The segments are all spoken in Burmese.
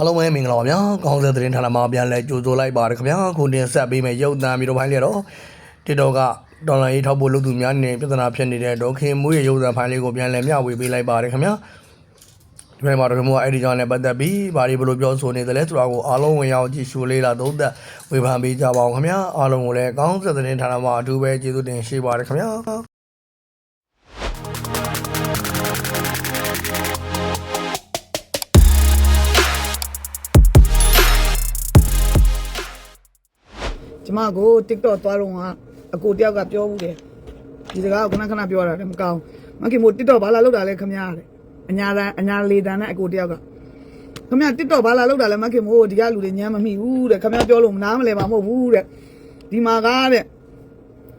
အားလုံးပဲမင်္ဂလာပါဗျာကောင်းတဲ့သတင်းဌာနမှာပြန်လဲကြိုဆိုလိုက်ပါရခင်ဗျာခုတင်ဆက်ပေးမယ်ရုပ်သံမျိုးတို့ဖိုင်းလေးတော့တစ်တော်ကဒေါ်လာရေးထောက်ဖို့လုပ်သူများနေပြဿနာဖြစ်နေတဲ့ဒေါခင်မူရဲ့ရုပ်သံဖိုင်းလေးကိုပြန်လဲမျှဝေပေးလိုက်ပါရခင်ဗျာဒီမှာတော့မူကအဲ့ဒီကြောင့်လည်းပတ်သက်ပြီးဘာတွေဘလို့ပြောဆိုနေတယ်လဲဆိုတာကိုအားလုံးဝင်ရောက်ကြည့်ရှုလေးလာသုံးသက်ဝေဖန်ပေးကြပါအောင်ခင်ဗျာအားလုံးကိုလည်းကောင်းတဲ့သတင်းဌာနမှာအထူးပဲကျေးဇူးတင်ရှိပါရခင်ဗျာ ကျမကို TikTok သွားတော့ကအကိုတယောက်ကပြောဘူးတယ်ဒီစကားကိုခဏခဏပြောတာလည်းမကောင်းမခင်မို့ TikTok ဘာလာလောက်တာလဲခမရတဲ့အညာတန်းအညာလေတန်းနဲ့အကိုတယောက်ကခမရ TikTok ဘာလာလောက်တာလဲမခင်မို့ဒီကလူတွေညမ်းမမိဘူးတဲ့ခမရပြောလို့မနားမလဲပါမဟုတ်ဘူးတဲ့ဒီမှာကားတဲ့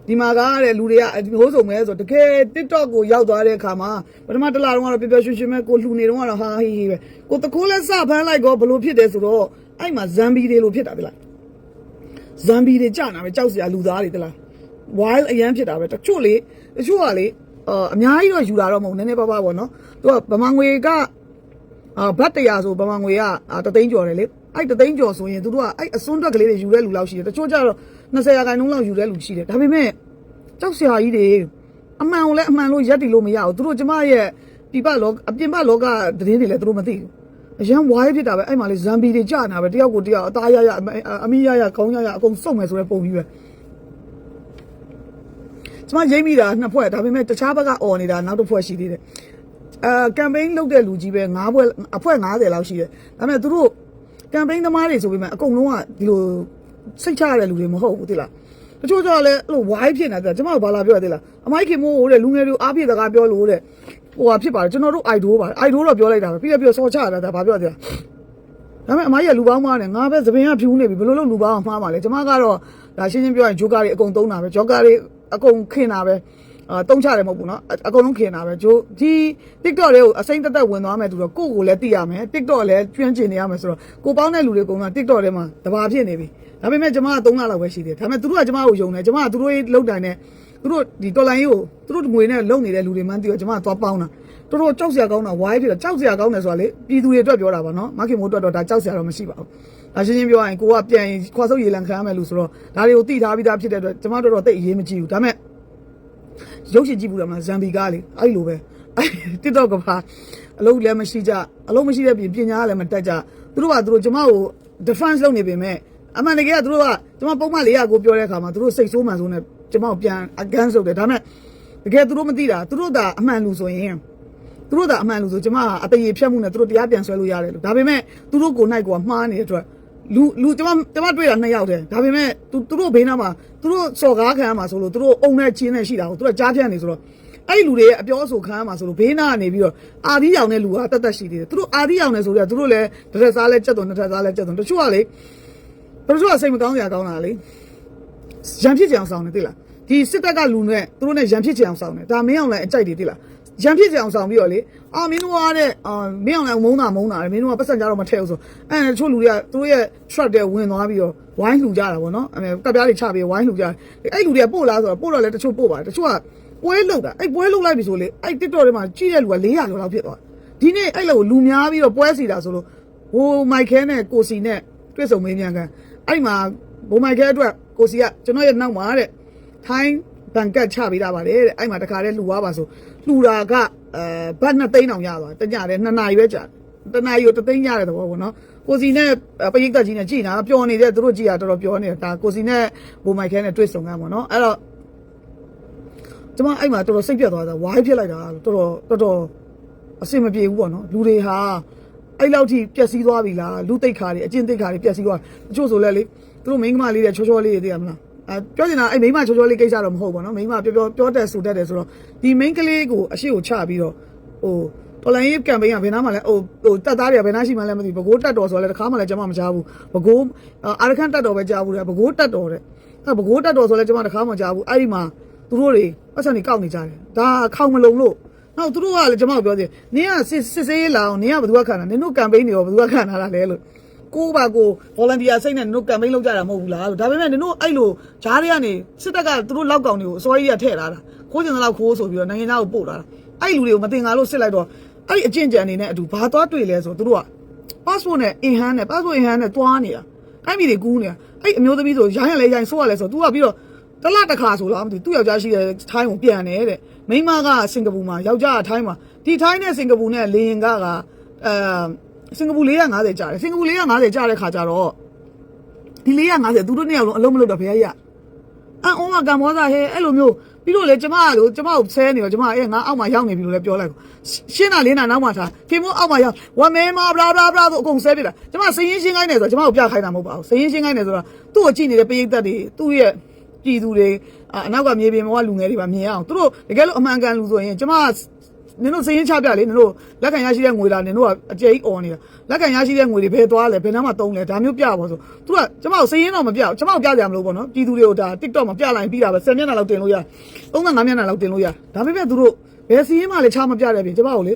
ဒီမှာကားတဲ့လူတွေကဟိုးစုံမဲဆိုတကယ် TikTok ကိုရောက်သွားတဲ့အခါမှာပထမတစ်လတော့ကတော့ပျော်ပျော်ရွှင်ရွှင်ပဲကိုလှူနေတော့ကတော့ဟာဟီဟီပဲကိုတကိုးလဲစဖမ်းလိုက်တော့ဘလို့ဖြစ်တယ်ဆိုတော့အဲ့မှာဇမ်ဘီတွေလိုဖြစ်တာတလား ဇမ်ဘီတွေကြာနာပဲကြောက်စရာလူသားတွေတလား wild အရန်ဖြစ်တာပဲတချို့လေတချို့ကလေအာအများကြီးတော့ယူလာတော့မဟုတ်နည်းနည်းပါးပါးပေါ့နော်သူကဗမာငွေကအာဘတ်တရာဆိုဗမာငွေကအာတသိန်းကျော်တယ်လေအဲ့တသိန်းကျော်ဆိုရင်သူတို့ကအဲ့အစွန်းတွက်ကလေးတွေယူတဲ့လူလောက်ရှိတယ်တချို့ကျတော့20ရာခိုင်နှုန်းလောက်ယူတဲ့လူရှိတယ်ဒါပေမဲ့ကြောက်စရာကြီးတွေအမှန်ကိုလည်းအမှန်လို့ရက်တည်လို့မရဘူးသူတို့ကျမရဲ့ပြပလောအပြင်ပလောကသတင်းတွေလည်းသူတို့မသိဘူး အရန်ဝိုင်းဖြစ်တာပဲအဲ့မှာလေဇမ်ဘီတွေကြာနာပဲတယောက်ကိုတယောက်အသားရရအမီရရခေါင်းရရအကုန်စုံမယ်ဆိုတဲ့ပုံကြီးပဲကျမရိမ့်မိတာနှစ်ဖွဲ့ဒါပေမဲ့တခြားဘက်ကអော်နေတာနောက်တစ်ဖွဲ့ရှိသေးတယ်အာကမ်ပိန်းလုပ်တဲ့လူကြီးပဲ၅ဖွဲ့အဖွဲ့90လောက်ရှိတယ်ဒါပေမဲ့သူတို့ကမ်ပိန်းသမားတွေဆိုပေမဲ့အကုန်လုံးကဒီလိုစိတ်ချရတဲ့လူတွေမဟုတ်ဘူးသိလားတချို့ကျတော့လည်းအဲ့လိုဝိုင်းဖြစ်နေတာကျမတို့ဘာလာပြောရသေးလားအမိုက်ခင်မိုးဟိုတဲ့လူငယ်တွေအားပြည့်တကားပြောလို့တဲ့ ဟိုဟာဖြစ်ပါတယ်ကျွန်တော်တို့ idol ပါ idol တော့ပြောလိုက်တာပဲပြီးရပြီးစောချရတာဒါဘာပြောရသေးလား ဒါပေမဲ့အမကြီးကလူပေါင်းမားတယ်ငါပဲသပင်ကဖြူနေပြီဘယ်လိုလုပ်လူပေါင်းအောင်မှားပါလဲကျမကတော့ဒါရှင်းရှင်းပြောရင်ဂျိုကာတွေအကုန်သုံးတာပဲဂျိုကာတွေအကုန်ခင်တာပဲအာတုံးချတယ်မဟုတ်ဘူးเนาะအကုန်လုံးခင်တာပဲဂျိုဒီ TikTok လေးကိုအစိမ့်တက်တက်ဝင်သွားမယ်သူတော့ကိုယ့်ကိုလည်းသိရမယ် TikTok လည်းကျွမ်းကျင်နေရမယ်ဆိုတော့ကိုပေါင်းတဲ့လူတွေကုန်တာ TikTok ထဲမှာတဘာဖြစ်နေပြီဒါပေမဲ့ကျမက3လလောက်ပဲရှိတယ်ဒါပေမဲ့သူတို့ကကျမကိုယုံတယ်ကျမကသူတို့လောက်တိုင်းနဲ့ သူတို့ဒီတော်လိုင်းကြီးကိုသူတို့ငွေနဲ့လုံနေတဲ့လူတွေမှန်းသိတော့ကျမကသွားပေါင်းတာတော်တော်ကြောက်စရာကောင်းတာဝိုင်းဖြစ်တော့ကြောက်စရာကောင်းတယ်ဆိုတာလေပြည်သူတွေအတွက်ပြောတာပါနော်မခင်မိုးအတွက်တော့ဒါကြောက်စရာတော့မရှိပါဘူးဒါရှင်းရှင်းပြောရရင်ကိုကပြန်ခွာဆုပ်ရေလံခံရမယ်လို့ဆိုတော့ဒါတွေကိုသိထားပြီးသားဖြစ်တဲ့အတွက်ကျမတို့တော့တိတ်အရေးမကြည့်ဘူးဒါပေမဲ့ရုပ်ရှင်ကြည့်ဘူးလားမလားဇမ်ဘီကားလေအဲ့လိုပဲအဲ့ TikTok ကပါအလုံးလည်းမရှိကြအလုံးမရှိတဲ့ပြင်ပညာလည်းမတက်ကြသူတို့ကသူတို့ကျမကို defense လုပ်နေပေမဲ့အမှန်တကယ်ကသူတို့ကကျမပုံမှန်400ကိုပြောတဲ့အခါမှာသူတို့စိတ်ဆိုးမှန်ဆိုးနေ ကျမကိုပြန် against လုပ်တယ်ဒါပေမဲ့တကယ်သူတို့မသိတာသူတို့ကအမှန်လူဆိုရင်သူတို့ကအမှန်လူဆိုကျမကအတရေဖြတ်မှုနဲ့သူတို့တရားပြန်ဆွဲလို့ရတယ်လို့ဒါပေမဲ့သူတို့ကိုနိုင်ကိုကမှားနေတဲ့အတွက်လူလူကျမကျမတွေ့တာနှစ်ယောက်တည်းဒါပေမဲ့သူသူတို့ဘေးနားမှာသူတို့စော်ကားခံရမှာဆိုလို့သူတို့အုံနဲ့ချင်းနဲ့ရှိတာကိုသူတို့ကြားဖြတ်နေဆိုတော့အဲ့ဒီလူတွေရဲ့အပြောအဆိုခံရမှာဆိုလို့ဘေးနားကနေပြီးတော့အာဒီရောင်တဲ့လူကတတ်တတ်ရှိသေးတယ်သူတို့အာဒီရောင်နေဆိုတော့သူတို့လည်းတစ်ထက်စားလဲကြက်သွန်တစ်ထက်စားလဲကြက်သွန်တချို့ကလေတချို့ကစိတ်မကောင်းစရာကောင်းတာလေ ရံဖြစ်ကြအောင်ဆောင်နေသိလားဒီစစ်တပ်ကလူနဲ့သူတို့နဲ့ရံဖြစ်ကြအောင်ဆောင်နေဒါမင်းအောင်လည်းအကြိုက်တွေသိလားရံဖြစ်ကြအောင်ဆောင်ပြီးတော့လေအာမင်းတို့ကတဲ့အာမင်းအောင်လည်းမုန်းတာမုန်းတာမင်းတို့ကပတ်စံကြတော့မထည့်ဘူးဆိုအဲတချို့လူတွေကသူတို့ရဲ့ truck တွေဝင်သွားပြီးတော့ဝိုင်းလှူကြတာပေါ့နော်အဲကပ်ပြားတွေချပြီးဝိုင်းလှူကြတယ်အဲ့လူတွေကပို့လားဆိုတော့ပို့တော့လည်းတချို့ပို့ပါတယ်တချို့ကပွဲလောက်တာအဲ့ပွဲလောက်လိုက်ပြီဆိုလေအဲ့ TikTok ထဲမှာကြည့်တဲ့လူက400ကျော်လောက်ဖြစ်သွားဒီနေ့အဲ့လိုလူများပြီးတော့ပွဲစီတာဆိုလို့ဟိုမိုက်ခဲနဲ့ကိုစီနဲ့တွေ့ဆုံမေးမြန်းကန်အဲ့မှာ ဘိုမိုက်ခဲအတွက်ကိုစီကကျွန်တော်ရဲ့နောက်မှာတဲ့ထိုင်းဘန်ကတ်ချပေးတာပါလေတဲ့အဲ့မှာတခါတည်းလှူသွားပါဆိုလှူတာကအဲဘတ်နှစ်သိန်းအောင်ရသွားတညတဲ့နှစ်နာရီပဲကြာတနာရီကိုတသိန်းရတဲ့သဘောပေါ့နော်ကိုစီနဲ့ပရိသတ်ကြီးနဲ့ကြည်နာပျော်နေတဲ့သူတို့ကြည်တာတော်တော်ပျော်နေတာဒါကိုစီနဲ့ဘိုမိုက်ခဲနဲ့တွေ့ဆုံกันပေါ့နော်အဲ့တော့ကျွန်မအဲ့မှာတော်တော်စိတ်ပြတ်သွားတာဝိုင်းဖြစ်လိုက်တာတော်တော်တော်တော်အဆင်မပြေဘူးပေါ့နော်လူတွေဟာအဲ့လောက်ထိပျက်စီးသွားပြီလားလူတိတ်ခါတွေအကျင့်တိတ်ခါတွေပျက်စီးသွားတချို့ဆိုလဲလေ သူတို့မိန်းကမလေးတွေချောချောလေးတွေသိရမလားအဲပြောချင်တာအဲ့မိန်းမချောချောလေးကိစ္စတော့မဟုတ်ပါနော်မိန်းမပြောပြောပြောတက်ဆိုတက်တယ်ဆိုတော့ဒီမိန်းကလေးကိုအရှိကိုချပြီးတော့ဟိုတော်လိုင်းရေးကမ်ပိန်းကဘယ်နားမှလဲဟိုဟိုတက်သားတွေကဘယ်နားရှိမှလဲမသိဘူးဘကိုးတက်တော်ဆိုတော့လည်းတစ်ခါမှလည်းကျွန်မမကြားဘူးဘကိုးအာရခန့်တက်တော်ပဲကြားဘူးတဲ့ဘကိုးတက်တော်တဲ့အဲဘကိုးတက်တော်ဆိုလည်းကျွန်မတစ်ခါမှကြားဘူးအဲ့ဒီမှာသူတို့တွေပတ်စံတွေကောက်နေကြတယ်ဒါခေါင်မလုံလို့နောက်သူတို့ကလည်းကျွန်မပြောတယ်နင်းကစစ်စစ်စေးလာအောင်နင်းကဘယ်သူကခံတာနင်တို့ကမ်ပိန်းတွေရောဘယ်သူကခံတာလဲလို့ ကိုယ့်ဘာကို volunteer စိတ်နဲ့နင်တို့ campaign လုပ်ကြတာမဟုတ်ဘူးလားလို့ဒါပေမဲ့နင်တို့အဲ့လိုဂျားတွေကနေစစ်တပ်ကသူတို့လောက်ကောင်တွေကိုအစောကြီးကထည့်လာတာခိုးကျင်တဲ့လောက်ခိုးဆိုပြီးတော့နိုင်ငံသားကိုပို့လာတာအဲ့လူတွေကိုမတင်ငါလို့စစ်လိုက်တော့အဲ့ဒီအကျင့်ကြံနေနဲ့အတူဘာသွားတွေ့လဲဆိုသူတို့က passport နဲ့ in hand နဲ့ passport in hand နဲ့တွားနေတာအဲ့မိတွေကူးနေတာအဲ့အမျိုးသမီးဆိုရိုင်းရလဲရိုင်းဆိုးရလဲဆို तू ကပြီးတော့တလတစ်ခါဆိုလားမသိဘူးသူ့ယောက်ျားရှိတဲ့ထိုင်းကိုပြန်တယ်တဲ့မိန်းမကစင်ကာပူမှာယောက်ျားကထိုင်းမှာဒီထိုင်းနဲ့စင်ကာပူနဲ့လေရင်ကကအဲ စင်ကာပူ450ကျတယ်စင်ကာပူ450ကျတဲ့ခါကျတော့ဒီ450သူတို့နှစ်ယောက်လုံးအလုံးမလုပ်တော့ဘယ်ရရအန်အောကကံမောစားဟဲအဲ့လိုမျိုးပြီးတော့လေကျမတို့ကျမကိုဆဲနေတော့ကျမအဲငါအောက်မှာရောက်နေပြီလို့လည်းပြောလိုက်ရှင်းတာလေးနာနောက်မှထားခင်မိုးအောက်မှာရောက်ဝမဲမဘလာဘလာဘလာဆိုအကုန်ဆဲပြတာကျမစရင်ရှင်းခိုင်းနေဆိုတော့ကျမကိုပြခိုင်းတာမဟုတ်ပါဘူးစရင်ရှင်းခိုင်းနေဆိုတော့သူ့ကိုကြည့်နေတဲ့ပရိသတ်တွေသူ့ရဲ့ပြည်သူတွေအနောက်ကမြေပြင်ဘောကလူငယ်တွေပါမြင်အောင်သူတို့တကယ်လို့အမှန်ကန်လူဆိုရင်ကျမ နင်တို့စရင်ချပြလေနင်တို့လက်ခံရရှိတဲ့ငွေလာနင်တို့ကအကျိတ်អော်နေတာလက်ခံရရှိတဲ့ငွေတွေဘယ်သွားလဲဘယ်နှမ်းမှတုံးလဲဒါမျိုးပြပါဆိုသူကကျမကိုစရင်တော့မပြဘူးကျမကိုပြကြမလို့ပေါ့နော်ပြည်သူတွေကိုဒါ TikTok မှာပြလိုက်ပြီးတာပဲ10မျက်နှာလောက်တင်လို့ရ35မျက်နှာလောက်တင်လို့ရဒါပေမဲ့သူတို့ဘယ်စရင်မှလည်းချမပြတဲ့ပြင်ကျမကိုလေ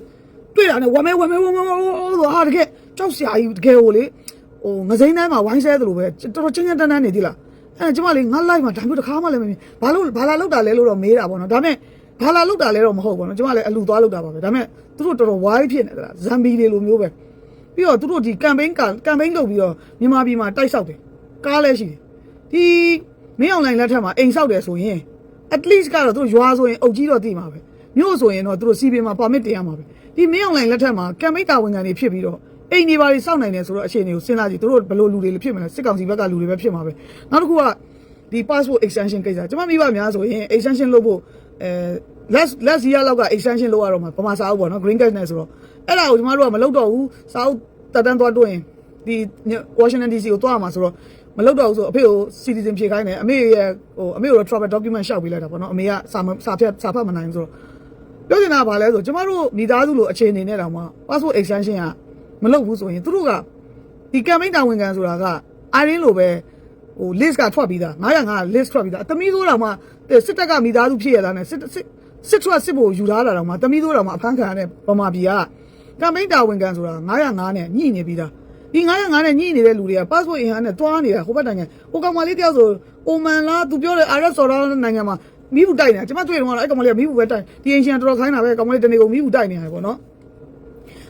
တွေ့တာနဲ့ဝမဲဝမဲဝမဲဝမဲဆိုဟာတကယ်ကြောက်စရာကြီးတကယ်ကိုလေဟိုငစိမ့်တိုင်းမှာဝိုင်းဆဲသလိုပဲတော်တော်ချင်းချင်းတန်းတန်းနေသေးလားအဲကျမလေးငါလိုက်မှာဒါမျိုးတစ်ခါမှလည်းမမြင်ဘာလို့ဘာလာလောက်တာလဲလို့တော့မေးတာပေါ့နော်ဒါပေမဲ့ ဘာလာလောက်တာလဲတော့မဟုတ်ဘူးနော်ကျမလည်းအလူသွားလောက်တာပါပဲဒါပေမဲ့သူတို့တော်တော်ဝိုင်းဖြစ်နေသလားဇမ်ဘီတွေလိုမျိုးပဲပြီးတော့သူတို့ဒီကမ်ပိန်းကကမ်ပိန်းလုပ်ပြီးတော့မြန်မာပြည်မှာတိုက်ဆောက်တယ်ကားလည်းရှိတယ်ဒီမင်းအောင်လိုင်းလက်ထက်မှာအိမ်ဆောက်တယ်ဆိုရင် at least ကတော့သူတို့ရွာဆိုရင်အုပ်ကြီးတော့တည်မှာပဲမြို့ဆိုရင်တော့သူတို့စီပင်မှာပါမစ်တင်ရမှာပဲဒီမင်းအောင်လိုင်းလက်ထက်မှာကမ်ပိန်းတာဝန်ခံတွေဖြစ်ပြီးတော့အိမ်တွေပါတွေစောင့်နိုင်တယ်ဆိုတော့အခြေအနေကိုစဉ်းစားကြည့်သူတို့ဘယ်လိုလူတွေလဲဖြစ်မလဲစစ်ကောင်စီဘက်ကလူတွေပဲဖြစ်မှာပဲနောက်တစ်ခုကဒီ passport extension ကိစ္စကျွန်မမိဘများဆိုရင် extension လုပ်ဖို့ အဲ less less year လောက်က extension လုပ်ရတော့မှာပမာစာအုပ်ပေါ့နော် green card နဲ့ဆိုတော့အဲ့ဒါကိုကျွန်တော်တို့ကမလုပ်တော့ဘူးစာအုပ်တက်တန်းသွားတွင်းဒီ Washington DC ကိုသွားရမှာဆိုတော့မလုပ်တော့ဘူးဆိုအဖေကို citizen ဖြေခိုင်းတယ်အမေရဲ့ဟိုအမေကိုတော့ travel document ရှောက်ပေးလိုက်တာပေါ့နော်အမေကစာမစာဖြတ်စာဖတ်မနိုင်ဘူးဆိုတော့ပြောချင်တာကဘာလဲဆိုကျမတို့မိသားစုလိုအခြေအနေနဲ့တောင်မှ passport extension ကမလုပ်ဘူးဆိုရင်သူတို့ကဒီ campaign တာဝန်ခံဆိုတာက iron လိုပဲ ဟို list ကထွက်ပြီးသား905 list ထွက်ပြီးသားအသမီးဆိုးတောင်မှစစ်တပ်ကမိသားစုဖြစ်ရတာနဲ့စစ်စစ်စစ်ထွက်စစ်ဖို့ယူထားတာတောင်မှတမီးဆိုးတောင်မှအဖမ်းခံရတဲ့ဗမာပြည်က campaign တာဝန်ခံဆိုတာ905နဲ့ညှိနေပြီးသားဒီ905နဲ့ညှိနေတဲ့လူတွေက passport in hand နဲ့တွားနေတာဟိုဘက်နိုင်ငံဟိုကောင်မလေးတယောက်ဆိုအိုမန်လားသူပြောတယ် RS ဆော်တော့နိုင်ငံမှာမိဘူးတိုက်နေတာကျွန်မတွေ့တော့အဲ့ကောင်မလေးကမိဘူးပဲတိုက်ဒီအင်ရှင်တော်တော်ခိုင်းတာပဲကောင်မလေးတနေကုန်မိဘူးတိုက်နေရတယ်ပေါ့နော်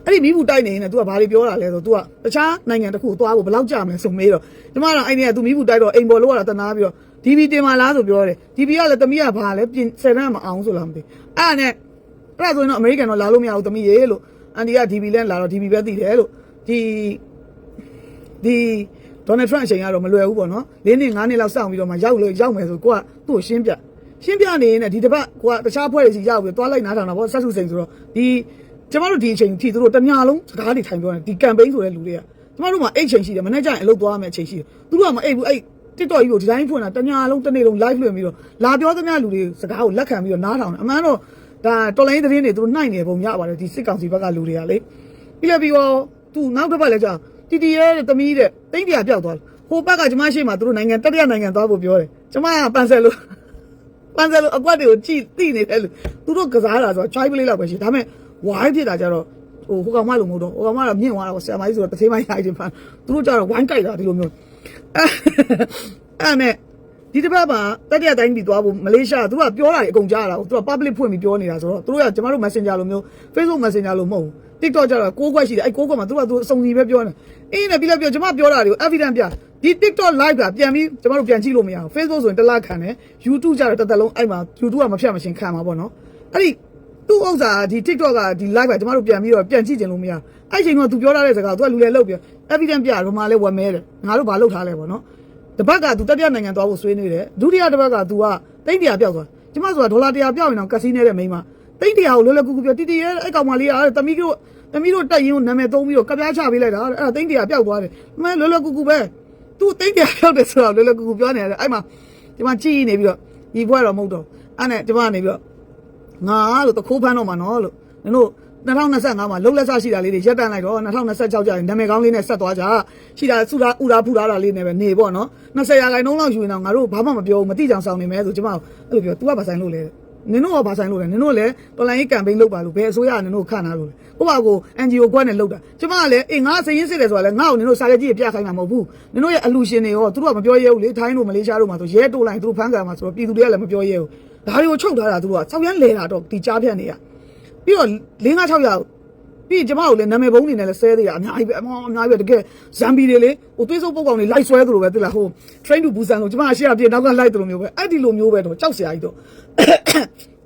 အဲ့ဒီမိဘူးတိုက်နေရင်လည်း तू ကဘာတွေပြောတာလဲဆို तू ကတခြားနိုင်ငံတစ်ခုသွားဖို့ဘယ်လောက်ကြာမလဲဆိုမေးတော့ကျမကအဲ့ဒီက तू မိဘူးတိုက်တော့အိမ်ပေါ်လို့ရတာတနာပြီးတော့ DB တင်มาလားဆိုပြောတယ် DB ကလည်းတမီးကဘာလဲပြင်ဆယ်တန်းမအောင်ဆိုလားမသိအဲ့ဒါနဲ့အဲ့ဒါဆိုရင်တော့အမေရိကန်တော့လာလို့မရဘူးတမီးရေလို့အန်ဒီက DB လဲလာတော့ DB ပဲသိတယ်လို့ဒီဒီဒေါ်နယ်ထရန့်အချိန်ကတော့မလွယ်ဘူးပေါ့နော်၄နှစ်၅နှစ်လောက်စောင့်ပြီးတော့မှရောက်လို့ရောက်မယ်ဆိုကိုကသူ့ကိုရှင်းပြရှင်းပြနေရင်ဒီတစ်ပတ်ကိုကတခြားဖွဲ့တွေစီရောက်ပြီးသွားလိုက်နားထောင်တာပေါ့ဆက်စုစိန်ဆိုတော့ဒီ ကျမတို့ဒီအချိန်ထိသူတို့တညာလုံးစကားတွေထိုင်ပြောတယ်ဒီကမ်ပိန်းဆိုတဲ့လူတွေကကျမတို့မှာအိတ်ချိန်ရှိတယ်မနေ့ကျရင်အလုပ်သွားရမယ့်အချိန်ရှိတယ်သူတို့ကမအိတ်ဘူးအဲ့ TikTok ကြီးကိုဒီတိုင်းဖွင့်တာတညာလုံးတစ်နေ့လုံး live လွှင့်ပြီးတော့လာပြောသမျှလူတွေစကားကိုလက်ခံပြီးတော့နားထောင်တယ်အမှန်တော့ဒါတော်လိုင်းသတင်းတွေသူတို့နှိုက်နေပုံရပါတယ်ဒီစစ်ကောင်စီဘက်ကလူတွေကလေပြီးလည်းပြီးတော့သူနောက်တစ်ပတ်လည်းကြာတီတီရဲ့တမီးတဲ့တိတ်ပြပြောက်သွားတယ်ဟိုဘက်ကကျမရှိမှသူတို့နိုင်ငံတတိယနိုင်ငံသွားဖို့ပြောတယ်ကျမကပန်ဆယ်လို့ပန်ဆယ်လို့အကွက်တွေကိုကြည့်သိနေတယ်လို့သူတို့ကစားတာဆိုတော့ try play လောက်ပဲရှိဒါပေမဲ့ ဝိုင်းဖြစ်တာကြတော့ဟိုဟိုကောင်မလို့မဟုတ်တော့ဟိုကောင်မတော့မြင့်သွားတာပေါ့ဆရာမကြီးဆိုတော့တစ်သေးမှရိုက်ခြင်းဖန်သူတို့ကြတော့ဝိုင်းကြိုက်တာဒီလိုမျိုးအဲ့နဲ့ဒီတစ်ပတ်မှာတတိယတိုင်းပြည်သွားဖို့မလေးရှားသူကပြောတာတွေအကုန်ကြားတာကိုသူက public ဖွင့်ပြီးပြောနေတာဆိုတော့သူတို့ကကျမတို့ messenger လိုမျိုး Facebook messenger လိုမဟုတ်ဘူး TikTok ကျတော့ကိုးခွက်ရှိတယ်အဲ့ကိုးခွက်မှာသူကသူအစုံကြီးပဲပြောနေအင်းနဲ့ပြီးလည်းပြောကျမပြောတာတွေကို evidence ပြဒီ TikTok live ကပြန်ပြီးကျမတို့ပြန်ကြည့်လို့မရဘူး Facebook ဆိုရင်တစ်လခံတယ် YouTube ကျတော့တစ်သက်လုံးအဲ့မှာ YouTube ကမဖြတ်မရှင်ခံမှာပေါ့နော်အဲ့ဒီ သူ့ဥစ္စာဒီ TikTok ကဒီ live ကကျမတို့ပြန်ပြီးတော့ပြန်ကြည့်ကြလို့မရဘူးအဲ့ချိန်ကသူပြောထားတဲ့စကားကသူကလူလေလောက်ပြ evidence ပြတော့မှလည်းဝယ်မဲတယ်ငါတို့ဘာလုပ်ထားလဲပေါ့နော်တပတ်ကသူတတိယနိုင်ငံသွားဖို့ဆွေးနွေးတယ်ဒုတိယတစ်ပတ်ကသူကတိတ်တရာပြောက်သွားကျမဆိုတာဒေါ်လာတရာပြောက်ရင်တော့ကစီနေတဲ့မိန်းမတိတ်တရာကိုလွယ်လွယ်ကူကူပြောတီတီရဲ့အဲ့ကောင်မလေးကတမီးတို့တမီးတို့တက်ရင်ကိုနာမည်သုံးပြီးတော့ကပြားချပေးလိုက်တာအဲ့ဒါတိတ်တရာပြောက်သွားတယ်မလွယ်လွယ်ကူကူပဲသူတိတ်တရာပြောက်တယ်ဆိုတော့လွယ်လွယ်ကူကူပြောနေတယ်အဲ့မှာဒီမှာကြည်နေပြီးတော့ညီဘွဲတော့မဟုတ်တော့အဲ့နဲ့ဒီမှာနေပြီးတော့ ငါလို့တခိုးဖမ်းတော့မှာနော်လို့နင်တို့2025မှာလုံးလက်ဆရှိတာလေးတွေရက်တန်းလိုက်တော့2026ကျရင်နာမည်ကောင်းလေးနဲ့ဆက်သွားကြရှိတာစုတာဥတာဖူတာတာလေးနဲ့ပဲနေပေါ့နော်20ရာခိုင်နှုန်းလောက်ယူရင်တော့ငါတို့ဘာမှမပြောဘူးမတိကြအောင်ဆောင်နေမယ်ဆိုကျမအဲ့လိုပြော तू ကဘာဆိုင်လို့လဲနင်တို့ကဘာဆိုင်လို့လဲနင်တို့လည်းတော်လိုင်းရေးကမ်ပိန်းလုပ်ပါလို့ဘယ်အစိုးရကနင်တို့ခန့်ထားလို့လဲဟိုပါကို NGO ကွက်နဲ့လုပ်တာကျမကလည်းအေးငါစရင်စစ်တယ်ဆိုတာလည်းငါ့ကိုနင်တို့စာရေးကြီးပြခိုင်းမှာမဟုတ်ဘူးနင်တို့ရဲ့အလူရှင်တွေရောသူတို့ကမပြောရဲဘူးလေထိုင်းတို့မလေးရှားတို့မှာဆိုရဲတိုးလိုက်သူတို့ဖမ်းကန်မှာဆိုတော့ပြည်သူတွေကလည်းမပြောရဲဘူး ဒါတွေကိုချုပ်ထားတာသူတို့ကစောက်ရမ်းလဲတာတော့ဒီကြားဖြတ်နေရပြီးတော့၄၅6ရောက်ပြီးပြီးရင်ကျမကိုလည်းနာမည်ဘုံနေနဲ့လည်းဆဲသေးတာအများကြီးပဲအမောအများကြီးပဲတကယ်ဇမ်ဘီတွေလေဟိုသွေးစုပ်ပုတ်ကောင်တွေလိုက်ဆွဲသလိုပဲတိလားဟို train to busan ဆိုကျမအရှိအပြေနောက်ကလိုက်သလိုမျိုးပဲအဲ့ဒီလိုမျိုးပဲတော့ကြောက်စရာကြီးတော့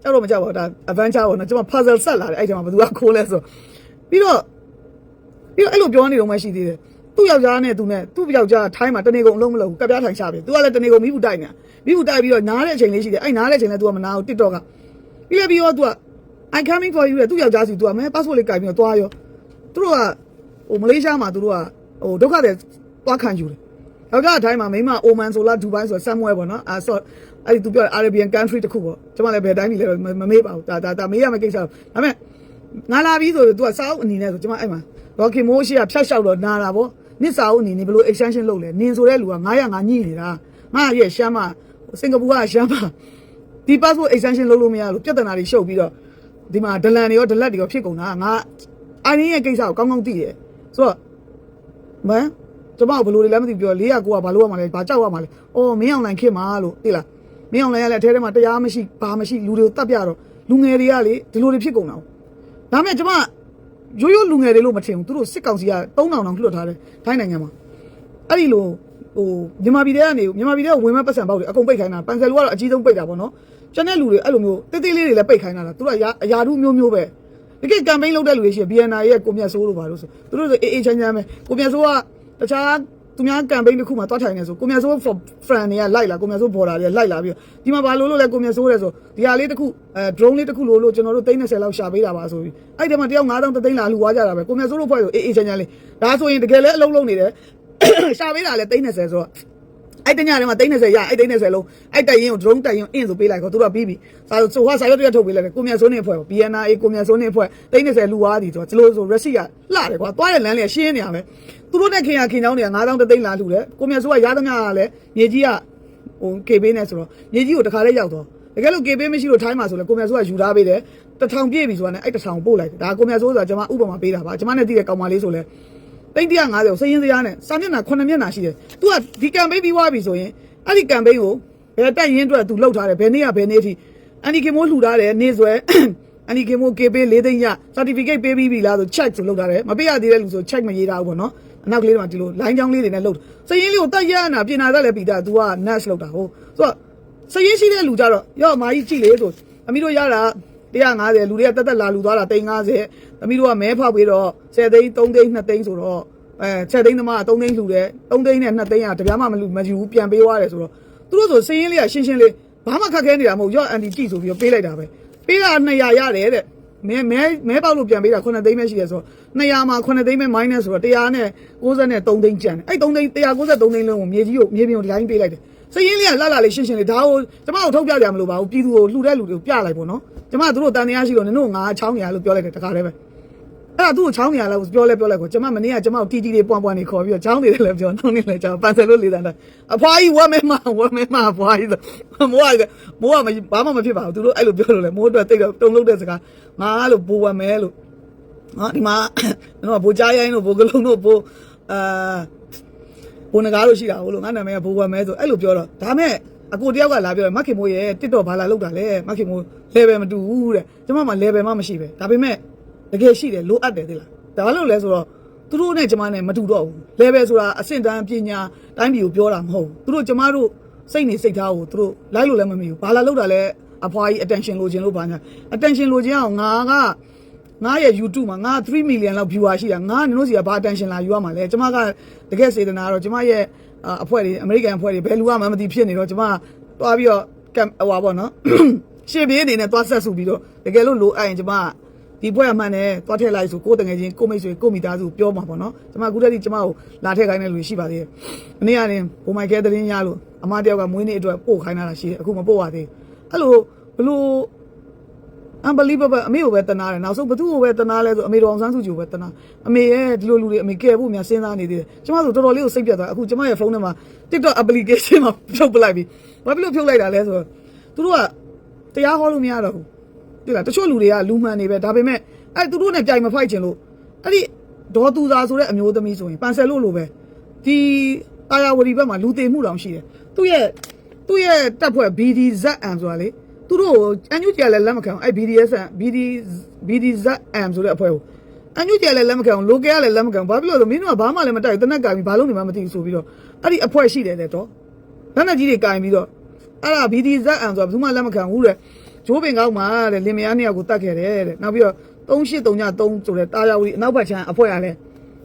ကြောက်တော့မကြောက်ပါဘူးဒါ adventure ပေါ့နော်ကျမ puzzle ဆက်လာတယ်အဲ့ဒီမှာဘယ်သူကခိုးလဲဆိုပြီးတော့ပြီးတော့အဲ့လိုပြောနေတော့မှရှိသေးတယ် သူ့ယောက်ျားနဲ့သူနဲ့သူ့ယောက်ျားထိုင်းမှာတနေကုန်အလုံးမလုံးဘူးကပ်ပြားထိုင်ချပြီသူကလည်းတနေကုန်မိဘူးတိုက်နေတာမိဘူးတိုက်ပြီးတော့နားတဲ့အချိန်လေးရှိတယ်အဲ့နားတဲ့အချိန်လေးသူကမနာဘူး TikTok ကပြီးလည်းပြီးတော့သူက I coming for you တဲ့သူ့ယောက်ျားစီသူကမဲ passport လေးကင်ပြီးတော့သွားရောသူတို့ကဟိုမလေးရှားမှာသူတို့ကဟိုဒုက္ခတွေသွားခံယူတယ်ယောက်ျားအတိုင်းမှာမိန်းမအိုမန်ဆိုလားဒူဘိုင်းဆိုဆမ်မွဲပေါ့နော်အဲဆိုအဲ့ဒီသူပြော Arabian country တစ်ခုပေါ့ကျွန်မလည်းဘယ်တိုင်းကြီးလဲမမေးပါဘူးဒါဒါဒါမေးရမယ့်ကိစ္စတော့ဒါပေမဲ့ငါလာပြီးဆိုတော့ तू ကစာအုပ်အနေနဲ့ဆိုကျွန်မအဲ့မှာဒေါ်ခင်မိုးရှိကဖြတ်လျှောက်တော့နာတာပေါ့ နစ်စာအုပ်အနေနဲ့ဘယ်လို extension လုပ်လဲနင်ဆိုတဲ့လူက900ငါညှိနေတာငါရဲ့ရှမ်းမစင်ကာပူကရှမ်းမဒီ passport extension လုပ်လို့မရလို့ပြဿနာတွေရှုပ်ပြီးတော့ဒီမှာဒလန်တွေရောဒလက်တွေရောဖြစ်ကုန်တာငါအိုင်းရင်းရဲ့ကိစ္စကိုကောင်းကောင်းသိတယ်ဆိုတော့မန်ကျမကဘယ်လိုလဲမသိဘူးပြော400ကိုကဘာလို့ရမှာလဲဘာကြောက်ရမှာလဲအော်မင်းအောင်လိုင်ခင်မှာလို့သိလားမင်းအောင်လိုင်ရလည်းအထဲထဲမှာတရားမရှိဘာမရှိလူတွေကိုတတ်ပြတော့လူငယ်တွေကလေဒီလိုတွေဖြစ်ကုန်တာဒါမဲ့ကျမ ရိုးရိုးလူငယ်တွေလို့မထင်ဘူးသူတို့စစ်ကောင်စီက3000တောင်လွှတ်ထားတယ်ထိုင်းနိုင်ငံမှာအဲ့ဒီလိုဟိုမြန်မာပြည်ထဲကနေမြန်မာပြည်ထဲကဝင်မဲ့ပတ်စံပေါက်တွေအကုန်ပိတ်ခိုင်းတာပန်ဆယ်လူကတော့အကြီးဆုံးပိတ်တာပေါ့နော်ကျန်တဲ့လူတွေအဲ့လိုမျိုးတိတ်တိတ်လေးတွေလည်းပိတ်ခိုင်းတာလားသူတို့ကအရာအရာဓုမျိုးမျိုးပဲတကယ်ကမ်ပိန်းလုပ်တဲ့လူတွေရှိရင် BNI ရဲ့ကိုမြတ်ဆိုးလို့ပါလို့ဆိုသူတို့ဆိုအေးအေးချမ်းချမ်းပဲကိုမြတ်ဆိုးကတခြား သူများကမ်ပိန်းတစ်ခုမှတွားထိုင်နေဆိုကိုမြတ်ဆိုး friend တွေကလိုက်လာကိုမြတ်ဆိုး border တွေကလိုက်လာပြီးတော့ဒီမှာဘာလို့လို့လဲကိုမြတ်ဆိုးရဲဆိုဒီဟာလေးတစ်ခုအဲ drone လေးတစ်ခုလို့လို့ကျွန်တော်တို့30လောက်ရှာပေးတာပါဆိုပြီးအဲ့ဒီမှာတယောက်9000တသိန်းလာလူွားကြတာပဲကိုမြတ်ဆိုးတို့ဖွဲ့ဆိုအေးအေးချမ်းချမ်းလေးဒါဆိုရင်တကယ်လည်းအလုံးလုံးနေတယ်ရှာပေးတာလည်း30ဆိုတော့ အဲ့တညထဲမှာ30ရအဲ့30လုံးအဲ့တိုက်ရင်ကို drone တိုက်ရင်အင်းဆိုပေးလိုက်ခေါ်သူတို့ကပြီးပြီစာဆိုဟာစာရွက်တစ်ရက်ထုတ်ပေးလိုက်တယ်ကိုမြတ်စိုးနေဖွဲ့ BNA ကိုမြတ်စိုးနေဖွဲ့30လူွားသည်ဆိုတော့ဒီလိုဆို receipt ကလှတယ်ကွာသွားတဲ့လမ်းလေးရှင်းနေရမယ်သူတို့နဲ့ခင်ရခင်ချောင်းတွေက9000တသိန်းလာလှူတယ်ကိုမြတ်စိုးကရသမျှကလည်းမြေကြီးကဟို KB နဲ့ဆိုတော့မြေကြီးကိုတခါလေးရောက်တော့တကယ်လို့ KB မရှိလို့ထိုင်းမှာဆိုလဲကိုမြတ်စိုးကယူထားပေးတယ်တထောင်ပြည့်ပြီဆိုတာနဲ့အဲ့တထောင်ပို့လိုက်တယ်ဒါကိုမြတ်စိုးဆိုတာကျွန်မဥပမာပေးတာပါကျွန်မနဲ့တည်တဲ့ကောင်မလေးဆိုလဲ တိတ်150ကိုစည်ရင်စရာနဲ့စာမျက်နှာ9မျက်နှာရှိတယ်။ तू ကဒီကမ်ပိန်းပြီးွားပြီဆိုရင်အဲ့ဒီကမ်ပိန်းကိုဘယ်တိုက်ရင်အတွက် तू လောက်ထားတယ်ဘယ်နေ့ကဘယ်နေ့အထိအန်ဒီကေမိုးလှူထားတယ်နေ့စွဲအန်ဒီကေမိုးကေပေး၄သိန်းရ certificate ပေးပြီးပြီလားဆို check ဆိုလုပ်ထားတယ်မပေးရသေးတဲ့လူဆို check မရေးထားဘူးပေါ့နော်အနောက်ကလေးတွေမှာဒီလို line ချောင်းလေးတွေနဲ့လုပ်စည်ရင်လေးကိုတက်ရနာပြင်နာသက်လည်းပြီးတာ तू က nurse လုပ်တာဟုတ်ဆိုတော့စည်ရင်ရှိတဲ့လူကြတော့ရော့အမကြီးကြည့်လေဆိုအမီတို့ရတာ 150လူတွေကတက်တက်လာလူသွားတာ350သမီးတို့ကမဲဖောက်ပြီးတော့10သိန်း3သိန်း2သိန်းဆိုတော့အဲ7သိန်းသမား3သိန်းလှူတယ်3သိန်းနဲ့2သိန်းကတပြားမှမလှူမယူဘူးပြန်ပေးသွားတယ်ဆိုတော့သူတို့ဆိုစည်ရင်လေးကရှင်းရှင်းလေးဘာမှခက်ခဲနေတာမဟုတ်ရော့အန်တီကြည့်ဆိုပြီးတော့ပေးလိုက်တာပဲပေးတာ200ရတယ်တဲ့မဲမဲမဲပေါက်လို့ပြန်ပေးတာ9သိန်းပဲရှိတယ်ဆိုတော့200မှာ9သိန်းပဲ minus ဆိုတော့100နဲ့60နဲ့3သိန်းကျန်တယ်အဲ့3သိန်း193သိန်းလုံးကိုမြေကြီးကိုမြေပြင်ကိုဒီတိုင်းပေးလိုက်တယ် စည်ရင်လေးကလှလှလေးရှင်းရှင်းလေးဒါကိုကျမတို့ထုတ်ပြကြမလို့ပါဘူးပြည်သူကိုလှူတဲ့လူတွေကိုပြလိုက်ပေါ့နော်ကျမတို့တန်တရားရှိတော့နင်တို့ငါချောင်းနေရလို့ပြောလိုက်တယ်တခါတည်းပဲအဲ့ဒါသူ့ကိုချောင်းနေရလဲပြောလဲပြောလိုက်ကိုကျွန်မမနေ့ကကျွန်မကိုတီတီလေးပွမ်ပွမ်နေခေါ်ပြီးတော့ချောင်းနေတယ်လည်းပြောနှုံးနေလည်းကျွန်တော်ပန်ဆယ်လို့လေးတန်းတိုင်းအဖွားကြီးဝမ်းမဲမဝမ်းမဲမအဖွားကြီးဆိုမိုးကမိုးကဘာမှမဖြစ်ပါဘူးသူတို့အဲ့လိုပြောလို့လဲမိုးအတွက်တိတ်တော့တုံလုံးတဲ့စကားငါလို့ဘိုးဝမ်းမဲလို့ဟာဒီမှာတော့ဘိုးကြားရိုင်းလို့ဘိုးကလုံးတို့ဘိုးအာ ဘိုးငကားလို့ရှိတာဟုတ်လို့ငါနာမည်ကဘိုးဝမ်းမဲဆိုအဲ့လိုပြောတော့ဒါမဲ့အကိုတယောက်ကလာပြောတယ်မခင်မိုးရဲ့တစ်တော့ဘာလာလောက်တာလဲမခင်မိုး level မတူဘူးတဲ့ကျွန်မမှ level မှမရှိပဲဒါပေမဲ့တကယ်ရှိတယ်လိုအပ်တယ်သိလားဒါဘာလို့လဲဆိုတော့သူတို့နဲ့ကျမနဲ့မတူတော့ဘူး level ဆိုတာအဆင့်တန်းပညာတိုင်းပြည်ကိုပြောတာမဟုတ်ဘူးသူတို့ကျမတို့စိတ်နေစိတ်ထားကိုသူတို့လိုက်လို့လည်းမမီဘူးဘာလာလောက်တာလဲအဖွားကြီး attention လိုချင်လို့ဘာညာ attention လိုချင်အောင်ငါက ငါရဲ့ YouTube မှာငါ3 million လောက် viewer ရှိတာငါနင်တို့စီကဘာ attention လာယူရမှာလဲကျမကတကယ်စေတနာတော့ကျမရဲ့အဖွဲ့တွေ American အဖွဲ့တွေဘယ်လူမှမသိဖြစ်နေတော့ကျမသွားပြီးတော့ဟိုပါပေါ့နော်ရှေ့ပြေးအနေနဲ့သွားဆက်စုပြီးတော့တကယ်လို့လိုအပ်ရင်ကျမကဒီဘွဲ့အမှန်နဲ့သွားထည့်လိုက်ဆိုကိုယ်တငယ်ချင်းကိုမိတ်ဆွေကိုမိသားစုပြောမှာပေါ့နော်ကျွန်မအခုတည်းကကျွန်မကိုလာထည့်ခိုင်းတဲ့လူရှိပါသေးတယ်။မနေ့ကရင်ဘုံမိုက်ကဲတရင်ရလို့အမတယောက်ကမွေးနေ့အတွက်ပို့ခိုင်းတာရှိတယ်အခုမပို့ရသေးဘူး။အဲ့လိုဘလို့ unbelievable အမေကိုပဲတနာတယ်နောက်ဆုံးဘသူ့ကိုပဲတနာလဲဆိုအမေတော်အောင်ဆန်းစုကြည်ကိုပဲတနာအမေရဲ့ဒီလိုလူတွေအမေကယ်ဖို့များစဉ်းစားနေသေးတယ်ကျွန်မဆိုတော်တော်လေးကိုစိတ်ပြတ်သွားအခုကျွန်မရဲ့ဖုန်းထဲမှာ TikTok application မှာဖြုတ်ပလိုက်ပြီဘာဖြစ်လို့ဖြုတ်လိုက်တာလဲဆိုတော့သူတို့ကတရားဟောလို့မရတော့ဘူးတိလားတချို့လူတွေကလူမှန်နေပဲဒါပေမဲ့အဲ့သူတို့နဲ့ကြိုင်မဖိုက်ချင်လို့အဲ့ဒီဒေါ်သူသာဆိုတဲ့အမျိုးသမီးဆိုရင်ပန်ဆယ်လို့လိုပဲဒီအာယာဝတီဘက်မှာလူသေးမှုတောင်ရှိတယ်သူ့ရဲ့သူ့ရဲ့တပ်ဖွဲ့ BDZM ဆိုတာလေ သူတို့အန်ယူကြီးကလည်းလက်မခံအောင်အဲ့ BDSM BD BDZM ဆိုတဲ့အဖွဲ့ကိုအန်ယူကျလည်းလက်မခံဘူးလိုကဲကလည်းလက်မခံဘူးဘာဖြစ်လို့လဲဆိုမင်းတို့ကဘာမှလည်းမတိုက်ဘူးတနက်ကင်ပြီးဘာလို့နေမှမသိဘူးဆိုပြီးတော့အဲ့ဒီအဖွဲရှိတယ်တဲ့တော့လက်နက်ကြီးတွေကင်ပြီးတော့အဲ့ဒါဘီဒီဇက်အန်ဆိုတာဘယ်သူမှလက်မခံဘူးတဲ့ဂျိုးပင်ကောင်းမှာတဲ့လင်မယားနှစ်ယောက်ကိုတတ်ခဲ့တယ်တဲ့နောက်ပြီးတော့3833ဆိုတဲ့တာယာဝီအနောက်ဘက်ခြမ်းအဖွဲရလဲ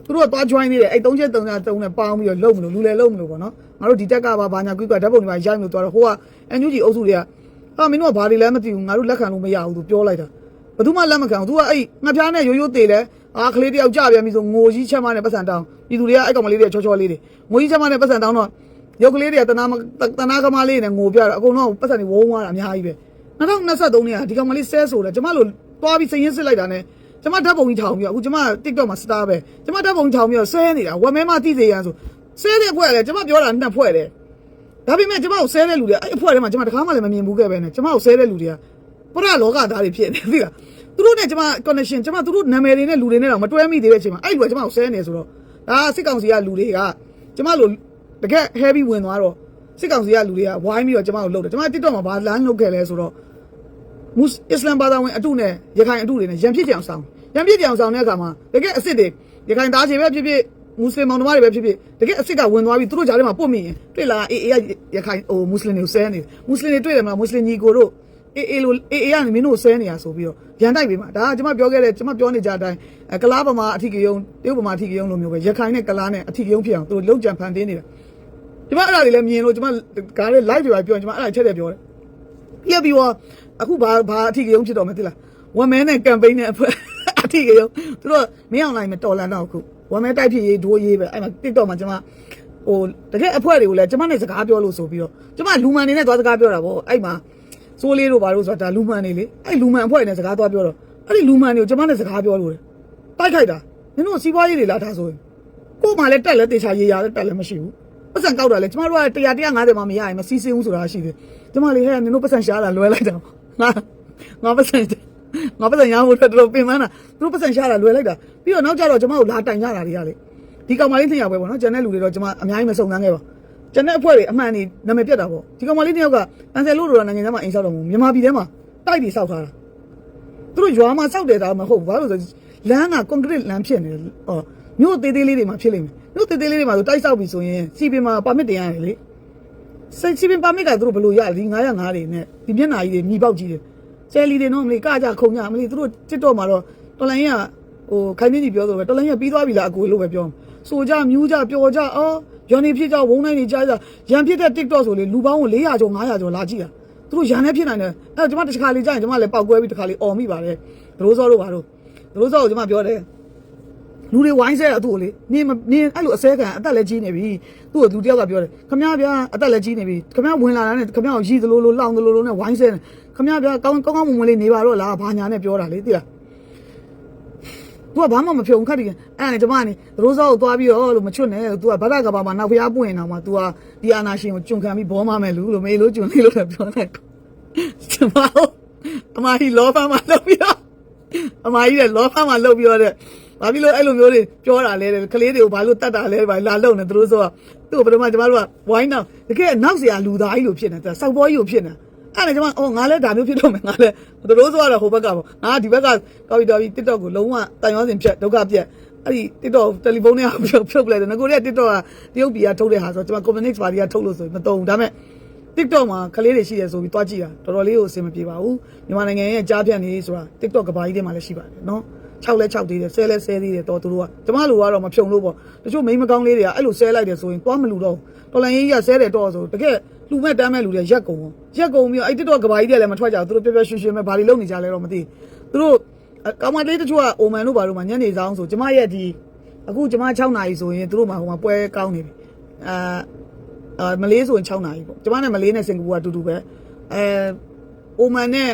သူတို့ကသွား join နေတယ်အဲ့3833နဲ့ပေါင်းပြီးတော့လုံမလို့လူလည်းလုံမလို့ပေါ့နော်ငါတို့ဒီတက်ကပါဘာညာကွိကွာဓာတ်ပုံတွေပါရိုက်လို့သွားတော့ဟိုကအန်ယူဂျီအုပ်စုတွေက ဟာမင်းတို့ကဘာတွေလဲမသိဘူးငါတို့လက်ခံလို့မရဘူးသူပြောလိုက်တာ ဘယ်သူမှလက်မခံဘူး तू ကအဲ့ငါဖျားနဲ့ရိုးရိုးသေးလဲအာကလေးတယောက်ကြပြန်ပြီဆိုငိုကြီးချက်မနဲ့ပတ်စံတောင်းပြည်သူတွေကအဲ့ကောင်မလေးတွေချောချောလေးတွေငိုကြီးချက်မနဲ့ပတ်စံတောင်းတော့ရုပ်ကလေးတွေကတနာတနာကမလေးနဲ့ငိုပြတော့အကုန်လုံးပတ်စံတွေဝုန်းသွားတာအများကြီးပဲ2023เนี่ยဒီကောင်မလေးဆဲဆိုတယ်ကျမတို့တွားပြီးစိတ်ရင်းစစ်လိုက်တာ ਨੇ ကျမဓာတ်ပုံကြီးထောင်ပြီးအခုကျမ TikTok မှာ star ပဲကျမဓာတ်ပုံကြီးထောင်ပြီးတော့ဆဲနေတာဝက်မဲမတိသေးရန်ဆိုဆဲတဲ့ဖွဲ့လေကျမပြောတာနှစ်ဖွဲ့တယ် ဒါပေမဲ့ကျမကိုဆဲတဲ့လူတွေအဲ့အဖွဲ့ထဲမှာကျမတခါမှလည်းမမြင်ဘူးခဲ့ပဲနဲ့ကျမကိုဆဲတဲ့လူတွေကပရလောကသားတွေဖြစ်နေသိလားသူတို့နဲ့ကျွန်မ connection ကျွန်မသူတို့နာမည်တွေနဲ့လူတွေနဲ့တော့မတွဲမိသေးတဲ့အချိန်မှာအဲ့လူကကျွန်မကိုဆဲနေဆိုတော့ဒါစစ်ကောင်စီကလူတွေကကျွန်မလိုတကက် heavy ဝင်သွားတော့စစ်ကောင်စီကလူတွေကဝိုင်းပြီးတော့ကျွန်မကိုလှုပ်တယ်ကျွန်မ TikTok မှာဘာလမ်းလုပ်ခဲ့လဲဆိုတော့မုအစ္စလမ်ဘာသာဝင်အတုနဲ့ရခိုင်အတုတွေနဲ့ရံဖြစ်ကြအောင်ဆောင်ရံဖြစ်ကြအောင်ဆောင်တဲ့အခါမှာတကက်အစ်စ်တွေရခိုင်သားချေပဲဖြစ်ဖြစ် မွတ်စလင်မောင်နှမတွေပဲဖြစ်ဖြစ်တကယ်အစ်စ်ကဝင်သွားပြီးသူတို့ကြားထဲမှာပုတ်မိရင်တွေ့လာအေးအေးရခိုင်ဟိုမွတ်စလင်တွေကိုဆဲနေတယ်မွတ်စလင်တွေတွေ့တယ်မလားမွတ်စလင်ညီကိုတို့အေးအေးလို့အေးအေးကနေမင်းတို့ဆဲနေရဆိုပြီးတော့ရန်တိုက်ပေးမှာဒါကကျွန်မပြောခဲ့တဲ့ကျွန်မပြောနေကြအတိုင်းအဲကလားပမာအထီကယုံတရုတ်ပမာအထီကယုံလိုမျိုးပဲရခိုင်နဲ့ကလားနဲ့အထီကယုံဖြစ်အောင်သူတို့လုံကြံဖန်တင်းနေတာကျွန်မအဲ့ဒါတွေလည်းမြင်လို့ကျွန်မကားလေး live တွေပါပြောရင်ကျွန်မအဲ့ဒါချက်တယ်ပြောတယ်ပြပြီးတော့အခုဘာဘာအထီကယုံဖြစ်တော့မသိလားဝမ်မဲနဲ့ကမ်ပိန်းနဲ့အဖွဲ့အထီကယုံသူတို့မင်းအောင်လိုက်မတော်လန်တော့အခု ဝမ်မဲတိုက်ဖြစ်ရေးဒိုးရေးပဲအဲ့မှာ TikTok မှာကျွန်မဟိုတကယ်အဖွဲ့တွေကိုလည်းကျွန်မနဲ့စကားပြောလို့ဆိုပြီးတော့ကျွန်မလူမှန်နေနဲ့သွားစကားပြောတာပေါ့အဲ့မှာစိုးလေးတို့ဘာလို့ဆိုတာဒါလူမှန်နေလေအဲ့လူမှန်အဖွဲ့နဲ့စကားသွားပြောတော့အဲ့ဒီလူမှန်တွေကိုကျွန်မနဲ့စကားပြောလို့လေတိုက်ခိုက်တာနင်တို့စီးပွားရေးတွေလားဒါဆိုရင်ကို့မှလည်းတက်လည်းတေချာရေးရလည်းတက်လည်းမရှိဘူးပတ်စံကောက်တာလေကျမတို့က100 150မှမရရင်မစီးစင်းဘူးဆိုတာရှိတယ်ကျမလေးဟဲ့နင်တို့ပတ်စံရှားတာလွဲလိုက်တာငါငါပတ်စံ ငါပတ်စံရဖို့တော်တော်ပင်ပန်းတာသူတို့ပတ်စံရှားတာလွယ်လိုက်တာပြီးတော့နောက်ကြတော့ကျမတို့လာတိုင်ကြတာတွေကလေဒီကောင်မလေးထင်ရပွဲပေါ့နော်ကျန်တဲ့လူတွေတော့ကျမအများကြီးမစုံစမ်းခဲ့ပါကျန်တဲ့အဖွဲ့တွေအမှန်နေနာမည်ပြတ်တာပေါ့ဒီကောင်မလေးတယောက်ကတန်ဆယ်လို့တော့နိုင်ငံသားမှာအိမ်ဆောက်တော်မူမြန်မာပြည်ထဲမှာတိုက်ပြီးဆောက်ထားတာသူတို့ရွာမှာဆောက်တယ်ဒါမှမဟုတ်ဘူးဘာလို့လဲဆိုလမ်းကကွန်ကရစ်လမ်းဖြစ်နေတယ်ဟောမြို့သေးသေးလေးတွေမှာဖြစ်လိမ့်မယ်မြို့သေးသေးလေးတွေမှာဆိုတိုက်ဆောက်ပြီဆိုရင်စီပင်မှာပါမစ်တင်ရတယ်လေစိတ်စီပင်ပါမစ်ကသူတို့ဘယ်လိုရလဲဒီ905တွေနဲ့ဒီမျက်နှာကြီးတွေညီပေါက်ကြီးတွေ ကျယ်လီတွေတော့မလေးကကြခုံကြမလေးသူတို့တစ်တော့မှာတော့တော်လိုင်းကဟိုခိုင်မြင့်ကြီးပြောဆိုပဲတော်လိုင်းကပြီးသွားပြီလားအကိုလို့ပဲပြောဆိုကြမြူးကြပျော်ကြအော်ရန်နေဖြစ်ကြဝုန်းနိုင်နေကြကြရန်ဖြစ်တဲ့ TikTok ဆိုလေလူပေါင်းကို400ကျော်500ကျော်လာကြည့်တာသူတို့ရန်နေဖြစ်နိုင်တယ်အဲ့တော့ကျွန်မတစ်ခါလေးကြာရင်ကျွန်မလည်းပောက်ကွဲပြီးတစ်ခါလေးអော်မိပါတယ်ဒရိုးစောတို့ပါတို့ဒရိုးစောကိုကျွန်မပြောတယ်လူတွေဝိုင်းဆဲတာသူ့ကိုလေနင်းမနင်းအဲ့လိုအစဲခံအသက်လည်းကြီးနေပြီသူ့ကိုလူတယောက်ကပြောတယ်ခမရဗျာအသက်လည်းကြီးနေပြီခမရဝင်လာတာနဲ့ခမရကိုရီသလိုလိုလောင်သလိုလိုနဲ့ဝိုင်းဆဲတယ် ခမရဗျာကောင်းကောင်းကောင်းမွန်မွန်လေးနေပါတော့လားဘာညာနဲ့ပြောတာလေသိလားသူကဘာမှမဖြုံခတ်တည်အဲ့ဒါနဲ့ကျမကနေသရိုးစောကိုသွားပြီးတော့လို့မချွတ်နဲ့သူကဗဒကဘာမှာနောက်ဖျားပွင့်နေအောင်မှာ तू ကဒီအာနာရှင်ကိုကျွန်ခံပြီးဘောမမယ်လူလို့မေလို့ကျွန်လေးလို့လည်းပြောလိုက်ကျမအမကြီးလောဖမ်းမှာလုပ်ပြီးတော့အမကြီးတဲ့လောဖမ်းမှာလုပ်ပြီးတော့တဲ့ ဘာဖြစ်လို့အဲ့လိုမျိုးတွေပြောတာလဲတဲ့ကလေးတွေကိုဘာလို့တတ်တာလဲဘာလာလုံနေသူတို့ဆိုတော့သူ့ကိုပထမကျမတို့ကဝိုင်းတော့တကယ်နောက်เสียလူသားကြီးလိုဖြစ်နေတာစောက်ပေါ်ကြီးလိုဖြစ်နေ အဲ့ဒါကျမအော်ငါလည်းဒါမျိုးဖြစ်တော့မယ်ငါလည်းသူတို့ဆိုတော့ဟိုဘက်ကပေါ့ငါဒီဘက်ကကော်ပီတော်ပြီး TikTok ကိုလုံးဝတန်ရောစင်ဖြတ်ဒုက္ခပြက်အဲ့ဒီ TikTok တယ်လီဖုန်းနဲ့ဖြုတ်ဖြုတ်ပလိုက်တယ်ငကိုတွေက TikTok ကတရုတ်ပြည်ကထုတ်တဲ့ဟာဆိုတော့ကျမ community ပါတီကထုတ်လို့ဆိုမတုံဘူးဒါပေမဲ့ TikTok မှာကလေးတွေရှိတယ်ဆိုပြီးတွားကြည့်တာတော်တော်လေးကိုအဆင်မပြေပါဘူးမြန်မာနိုင်ငံရဲ့ကြားဖြတ်နေဆိုတာ TikTok ကဘာကြီးထဲမှာလည်းရှိပါတယ်နော်6လဲ6သေးတယ်ဆဲလဲဆဲသေးတယ်တော်သူတို့ကကျမလိုကတော့မဖြုံလို့ပေါ့တချို့မိန်းမကောင်းလေးတွေကအဲ့လိုဆဲလိုက်တယ်ဆိုရင်တွားမလူတော့တော်လန်ရေးရဆဲတယ်တော့ဆိုတကယ် လူမဲ့တမ်းမဲ့လူတွေရက်ကုန်ပေါ့ရက်ကုန်ပြီးတော့အဲ့ TikTok ကဘာကြီးတွေလည်းမထွက်ကြဘူးသူတို့ပြပြရွှင်ရွှင်ပဲဘာတွေလုပ်နေကြလဲတော့မသိသူတို့ကောင်မလေးတချို့ကအိုမန်တို့ဘာတို့မှညနေဆောင်ဆိုကျမရဲ့ဒီအခုကျမ6နာရီဆိုရင်သူတို့မှဟိုမှာပွဲကောင်းနေပြီအာအာမလေးဆိုရင်6နာရီပေါ့ကျမနဲ့မလေးနဲ့စင်ကာပူကအတူတူပဲအဲအိုမန်နဲ့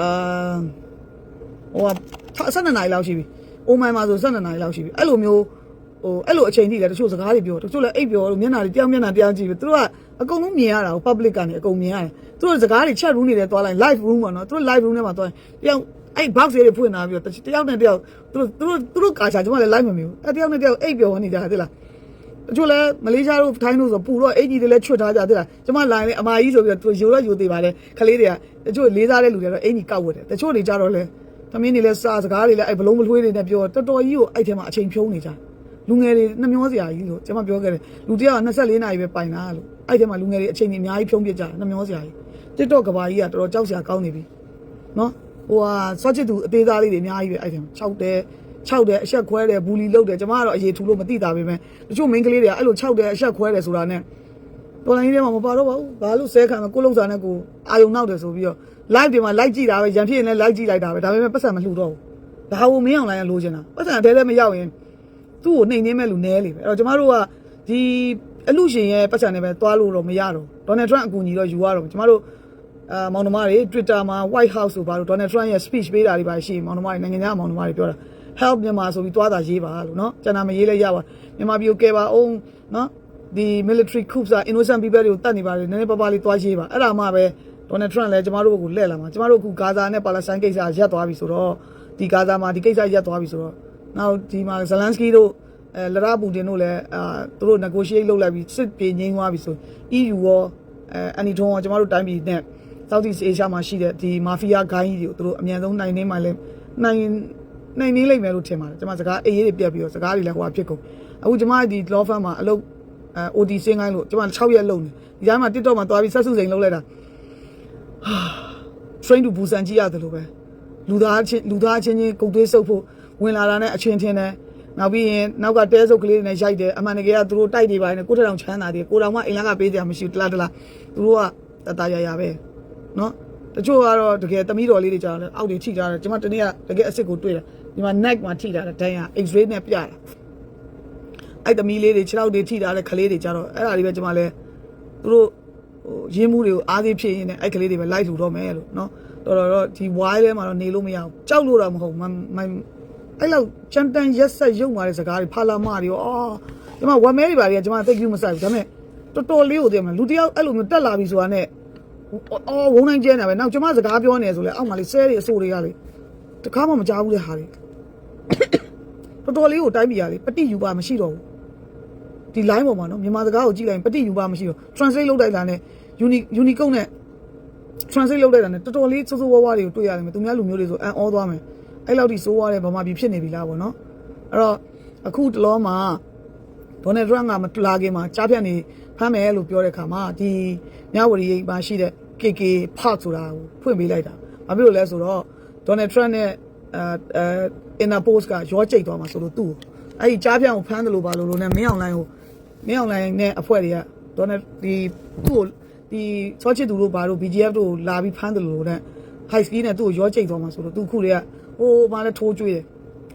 အာဟိုက12နာရီလောက်ရှိပြီအိုမန်မှာဆို12နာရီလောက်ရှိပြီအဲ့လိုမျိုးဟိုအဲ့လိုအချိန်ထိလည်းတချို့စကားတွေပြောတချို့လည်းအိပ်ပြောလို့မျက်နှာတွေတယောက်မျက်နှာတယောက်ကြည့်ပြီသူတို့က အကုန်လုံးမြင်ရတာကို public ကနေအကုန်မြင်ရတယ်သူတို့စကားတွေ chat room တွေလည်းသွားလိုက် live room ပေါ့နော်သူတို့ live room ထဲမှာသွားရင်တယောက်အဲ့ box တွေဖွင့်လာပြီးတော့တယောက်နဲ့တယောက်သူတို့သူတို့သူတို့ကာချာကျွန်မလည်း live မမြင်ဘူးအဲ့တယောက်နဲ့တယောက်အိပ်ပြောနေကြတယ်သိလားတချို့လဲမလေးရှားတို့ထိုင်းတို့ဆိုပူတော့အင်ကြီးတွေလည်းချွတ်ထားကြသေးလားကျမလိုင်းလေအမကြီးဆိုပြီးတော့သူယူတော့ယူသေးပါလေခလေးတွေကတချို့လေးစားတဲ့လူတွေကတော့အင်ကြီးကောက်ဝတ်တယ်တချို့တွေကြတော့လဲသမင်းတွေလည်းစာစကားတွေလည်းအဲ့ဘလုံးမလွှေးတွေနဲ့ပြောတော်တော်ကြီးကိုအဲ့ထဲမှာအချိန်ဖြုံးနေကြ လူငယ်တွေနှမျောစရာကြီးလို့ကျွန်မပြောခဲ့တယ်လူတယောက်က24နာရီပဲပိုင်တာလို့အဲ့ထဲမှာလူငယ်တွေအချိန်ကြီးအများကြီးဖြုံးပြကြတယ်နှမျောစရာကြီး TikTok ကဘာကြီးကတော်တော်ကြောက်စရာကောင်းနေပြီနော်ဟိုဟာစောချစ်သူအသေးသားလေးတွေအများကြီးပဲအဲ့ထဲမှာ6တယ်6တယ်အဆက်ခွဲတယ်ဘူလီလုတ်တယ်ကျွန်မကတော့အရေးထူလို့မသိတာပဲပဲတချို့ main ကလေးတွေကအဲ့လို6တယ်အဆက်ခွဲတယ်ဆိုတာနဲ့တော်လိုင်းထဲမှာမပါတော့ပါဘူးဘာလို့ဆဲခံမကိုလုံးစာနဲ့ကိုအာယုံနောက်တယ်ဆိုပြီးတော့ live တွေမှာ like ကြည့်တာပဲရန်ဖြစ်ရင်လည်း like ကြည့်လိုက်တာပဲဒါပေမဲ့ပတ်စံမလှူတော့ဘူးဒါဟိုမင်းအောင်လိုင်းကလိုချင်တာပတ်စံအသေးသေးမရောက်ရင် သူ့ကိုနှိမ်နှင်းမဲ့လူနဲလေပဲအဲ့တော့ကျမတို့ကဒီအလူရှင်ရဲ့ပတ်စံနဲ့ပဲသွားလို့တော့မရတော့ဒေါ်နယ်ထရန့်အကူအညီတော့ယူရတော့ကျမတို့အာမောင်နှမတွေ Twitter မှာ White House ဆိုပါတော့ဒေါ်နယ်ထရန့်ရဲ့ speech ပေးတာတွေပါရှိရင်မောင်နှမတွေနိုင်ငံခြားမောင်နှမတွေပြောတာ help မြန်မာဆိုပြီးသွားတာရေးပါလို့เนาะကျန်တာမရေးလဲရပါမြန်မာပြည်ကိုကယ်ပါအောင်เนาะဒီ military coups က innocent people တွေကိုတတ်နေပါတယ်နည်းနည်းပါးပါးလေးသွားရေးပါအဲ့ဒါမှပဲဒေါ်နယ်ထရန့်လည်းကျမတို့ကိုလှည့်လာမှာကျမတို့အခုဂါဇာနဲ့ပါလက်စတိုင်းကိစ္စရပ်သွားပြီဆိုတော့ဒီဂါဇာမှာဒီကိစ္စရပ်သွားပြီဆိုတော့ နောက်ဒီမှာဇလန်စကီတို့အဲလရပူတင်တို့လည်းအာသူတို့ negotiate လုပ်လိုက်ပြီးစစ်ပြေငြိမ်းသွားပြီဆို EU ရောအဲအန်နီထုံးရောကျမတို့တိုင်းပြည်နဲ့ Southeast Asia မှာရှိတဲ့ဒီမာဖီးယားဂိုင်းကြီးတွေကိုသူတို့အမြန်ဆုံးနိုင်နေမှလည်းနိုင်နိုင်နေလိမ့်မယ်လို့ထင်ပါတယ်ကျွန်မစကားအေးရေးတွေပြတ်ပြီးတော့စကားတွေလည်းဟိုအဖြစ်ကုန်အခုကျွန်မဒီ law firm မှာအလုပ်အဲ OT စင်းကိုင်းလို့ကျွန်မ6ရက်လုပ်နေဒီတိုင်းမှာ TikTok မှာသွားပြီးဆက်စုစိန်လုပ်လိုက်တာ train to Busan ကြည့်ရတယ်လို့ပဲလူသားချင်းလူသားချင်းချင်းကုန်သွေးစုပ်ဖို့ ဝင်လာတာနဲ့အချင်းချင်းနဲ့နောက်ပြီးရင်နောက်ကတဲစုပ်ကလေးတွေနဲ့ရိုက်တယ်အမှန်တကယ်ကသူတို့တိုက်နေပါနေကိုထထောင်ချမ်းသာတယ်ကိုတော်မှအိမ်လာကပေးကြမရှိဘူးတလားတလားသူတို့ကတတရရပဲနော်တချို့ကတော့တကယ်သမီးတော်လေးတွေကြာတယ်အောက်တွေထိထားတယ်ကျွန်မတနေ့ကတကယ်အစ်စ်ကိုတွေ့တယ်ဒီမှာ neck မှာထိထားတယ်ဒဏ်ရ x-ray နဲ့ပြတာအဲ့သမီးလေးတွေခြေထောက်တွေထိထားတဲ့ကလေးတွေကြတော့အဲ့ဒါတွေပဲကျွန်မလဲသူတို့ဟိုရင်းမှုတွေကိုအားသေးဖြစ်ရင်းနဲ့အဲ့ကလေးတွေပဲလိုက်လူတော့မယ်လို့နော်တော်တော်တော့ဒီ wire ထဲမှာတော့နေလို့မရဘူးကြောက်လို့တော့မဟုတ်မမ အဲ့လောက်ချန်တန်ရက်ဆက်ရုပ်မာတဲ့စကားတွေဖာလာမတွေရောအာကျွန်မဝမ်မဲတွေပါတွေကကျွန်မသိကူးမဆိုင်ဘူးဒါပေမဲ့တော်တော်လေးကိုတည်းမှာလူတယောက်အဲ့လိုမျိုးတက်လာပြီဆိုတာနဲ့အော်ဝုန်းနိုင်ကျဲနေပဲနောက်ကျွန်မစကားပြောနေဆိုလဲအောက်မှာလေဆဲတွေအဆိုတွေကလေတခါမှမကြားဘူးတဲ့ဟာတွေတော်တော်လေးကိုတိုင်းပြည်ရလေပฏิယူပါမရှိတော့ဘူးဒီ line ပေါ်မှာနော်မြန်မာစကားကိုကြည့်လိုက်ရင်ပฏิယူပါမရှိတော့ translate လုပ်လိုက်တာနဲ့ uni unicode နဲ့ translate လုပ်လိုက်တာနဲ့တော်တော်လေးစိုးစိုးဝါးဝါးတွေကိုတွေ့ရတယ်မယ်သူများလူမျိုးတွေဆိုအန်အောသွားမယ် အဲ့လောက်ထိစိုးဝါးတဲ့ဗမာပြည်ဖြစ်နေပြီလားဗောနော်အဲ့တော့အခုတလောမှာဒေါ်နယ်ထရန့်ကမလာခင်မှာကြားဖြတ်နေဖမ်းမယ်လို့ပြောတဲ့ခါမှာဒီမြဝတီမှာရှိတဲ့ KK Park ဆိုတာကိုဖွင့်ပေးလိုက်တာဘာဖြစ်လို့လဲဆိုတော့ဒေါ်နယ်ထရန့်နဲ့အဲအဲ inner post ကရောကြိတ်သွားမှာဆိုလို့သူ့ကိုအဲ့ဒီကြားဖြတ်ကိုဖမ်းတယ်လို့ပါလို့လို့နဲ့မင်းအောင်လိုင်းကိုမင်းအောင်လိုင်းနဲ့အဖွဲ့တွေကဒေါ်နယ်ဒီသူ့ကိုဒီချောချစ်သူတို့ဘာလို့ BGF တို့လာပြီးဖမ်းတယ်လို့တဲ့ high speed နဲ့သူ့ကိုရောကြိတ်သွားမှာဆိုတော့သူခုတွေက ဟိုမှလည်းထိုးကျွေးတယ်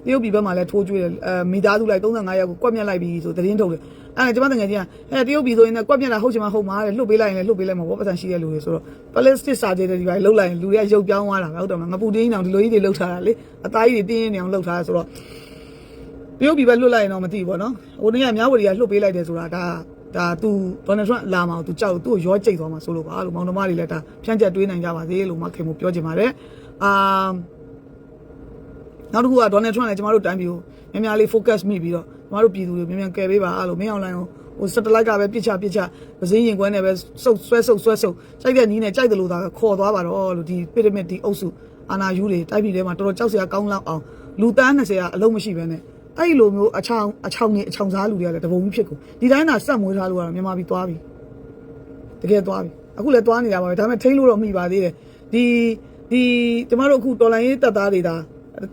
တရုတ်ပြည်ဘက်မှာလည်းထိုးကျွေးတယ်အဲမိသားစုလိုက်35ယောက်ကိုကွက်မြက်လိုက်ပြီးဆိုသတင်းထုတ်တယ်အဲ့ဒါကျွန်မတကယ်ကြီးအဲတရုတ်ပြည်ဆိုရင်လည်းကွက်မြက်တာဟုတ်ချင်မှဟုတ်မှာတဲ့လှုပ်ပေးလိုက်ရင်လည်းလှုပ်ပေးလိုက်မှာဘောပတ်စံရှိတဲ့လူတွေဆိုတော့ plastic surgery တွေပါလှုပ်လိုက်ရင်လူတွေကရုပ်ပြောင်းသွားတာပဲဟုတ်တယ်မလားငပူတင်းအောင်ဒီလိုကြီးတွေလှုပ်ထားတာလေအသားကြီးတွေတင်းနေအောင်လှုပ်ထားတာဆိုတော့တရုတ်ပြည်ပဲလွတ်လိုက်ရင်တော့မသိဘူးပေါ့နော်ဟိုနေ့ကမြဝတီကလွတ်ပေးလိုက်တယ်ဆိုတာဒါဒါသူဒေါ်နယ်ထရန့်လာမှာသူကြောက်သူ့ကိုရောကြိတ်သွားမှာဆိုလို့ပါလို့မောင်နှမတွေလည်းဒါဖြန့်ချက်တွေးနိုင်ကြပါသေးလို့မခင်မို့ပြောချင်ပါတယ်အာ နောက်တစ်ခုကဒေါ်နယ်ထရန့်လည်းကျမတို့တိုင်းပြည်ကိုများများလေး focus မိပြီးတော့ကျမတို့ပြည်သူတွေများများကယ်ပေးပါအဲ့လိုမင်းအောင်လိုင်းကိုဟို satellite ကပဲပြစ်ချပြစ်ချပစင်းရင်ခွဲနဲ့ပဲစုပ်ဆွဲစုပ်ဆွဲစုပ်စိုက်တဲ့နီးနဲ့ကြိုက်တယ်လို့သာခေါ်သွားပါတော့လို့ဒီ pyramid ဒီအုပ်စုအာနာယူတွေတိုက်ပြည်ထဲမှာတော်တော်ကြောက်စရာကောင်းလောက်အောင်လူတန်း20ကအလုံးမရှိဘဲနဲ့အဲ့လိုမျိုးအချောင်အချောင်နေအချောင်စားလူတွေကလည်းတပုံကြီးဖြစ်ကုန်ဒီတိုင်းသာဆက်မွေးထားလို့ကတော့မြန်မာပြည်သွားပြီတကယ်သွားပြီအခုလည်းသွားနေတာပါပဲဒါပေမဲ့ထိန်းလို့တော့မိပါသေးတယ်ဒီဒီကျမတို့အခုတော်လိုင်းရေးတပ်သားတွေဒါ